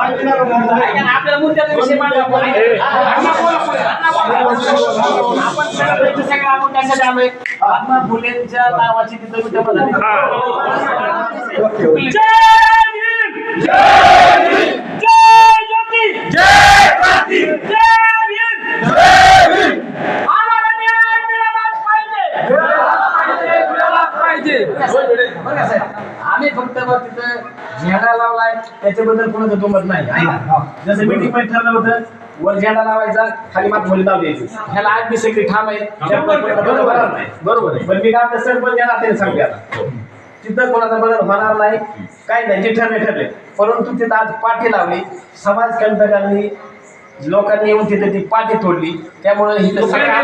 आपल्याला मुद्द्याचा विषय मांडला आपण. अण्णा बोला पुढे. अण्णा बोला. आपण सगळं इथं सगळं आपण कशासाठी आलोय महात्मा फुलेंच्या नावाची तिथं विठ्ठल झाली. जय भीम! जय भीम! त्याच्याबद्दल कोणाचं दुमत नाही. जसं मीटिंगमध्ये ठरलं होतं वर झेंडा लावायचा खाली मात मुली लावली द्यायची ह्याला आज बी सगळी ठाम आहे. बरोबर. आहे. बरोबर आहे. पण मी काय म्हणतो, सरपंच यांना त्यांनी सांगते आता. तिथं कोणाचा बदल होणार नाही. काय नाही जे ठरले ठरले. परंतु तिथं आज पाठी लावली. समाज कंटकांनी लोकांनी येऊन तिथे ती पाठी तोडली. त्यामुळे आमचा सगळा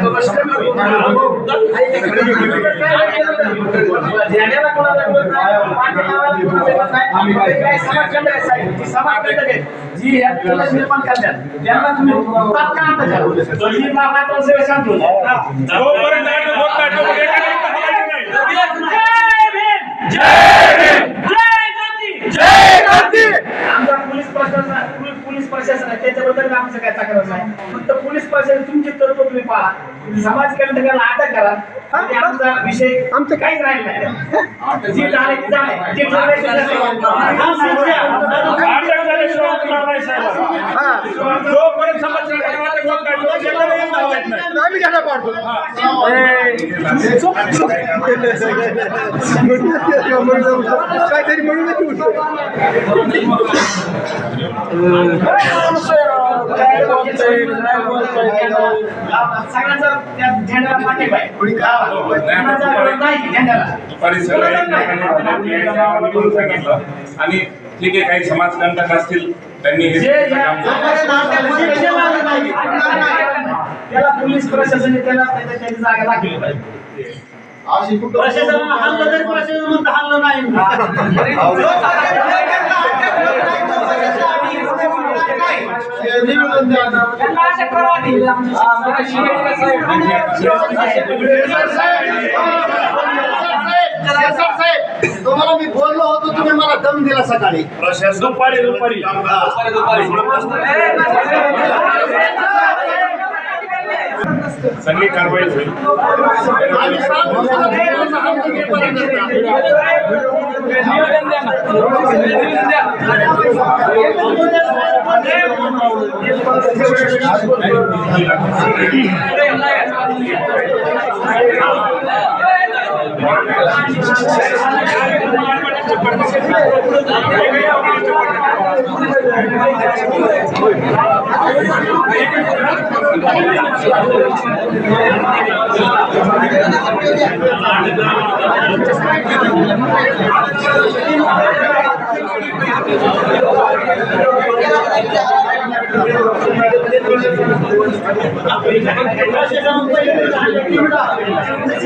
जो लष्कर झेंड्याला कोणाला जी निर्माण करतात त्यांना तुम्ही तात्काळ शांत होईल. जोपर्यंत आम्ही होत नाही, तोपर्यंत एका मिनिटं बोलायचं नाही. जय भीम! जय भीम! जय ज्योती! जय क्रांती! आमचा पोलीस प्रशासन पोलीस- पोलीस प्रशासन आहे त्याच्याबद्दल आमचं काय तक्रार नाही. फक्त पोलीस प्रशासन तुमची तरतूद तुम्ही पहा. समाज कंटकाला अटक करा. आणि आमचा विषय आमचं काहीच राहील नाही. जी झाले ती झाले. जे ठरले ते ठरले. अटक नाही साहेब. जोपर्यंत येऊन धावायचं नाही. काहीतरी म्हणून झेंड्याला. दुपारी सगळ्या सांगितलं. आणि ठीक आहे काही समाजकंटक असतील त्यांनी हे. त्याला पोलीस प्रशासनाने त्याला त्याच्या त्याची जागा दाखवली पाहिजे. प्रशासनाला हल्लं तरी प्रशासन म्हणतं हल्लं नाही. तुम्हाला मी बोललो होतो तुम्ही मला दम दिला सकाळी. दुपारी दुपारी. सगळी कारवाई सांगतो Obrigado.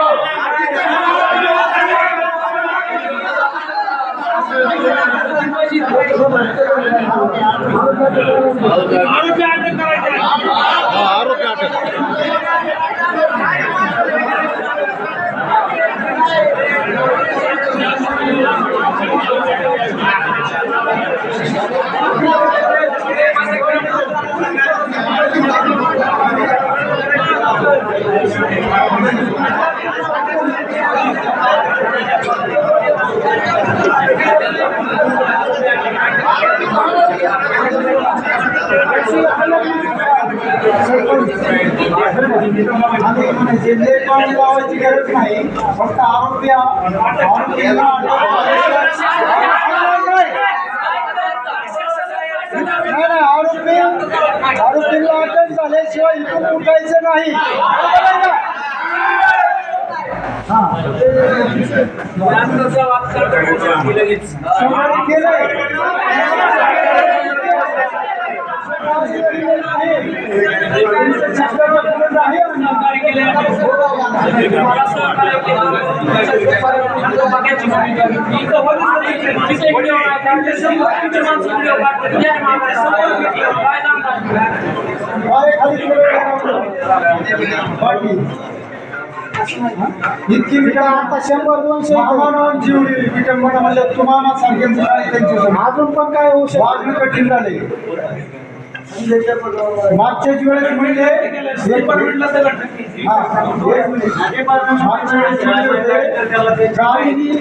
आरोपी अटक करायचे आरोपी अटक जिल्हे लावायची गरज नाही फक्त आरोपी आरोपीला आरोपी आरोपीला अटक झाल्याशिवाय इथून उठायचं नाही केलंय. इतकी विटा आता शंभर दोनशे मानवान जीवली विटंबना म्हणजे तुम्हाला सांगेल अजून पण काय होऊ शकतो? कठीण झाले मागच्याच वेळेस म्हणजे. मागच्या वेळेस म्हणजे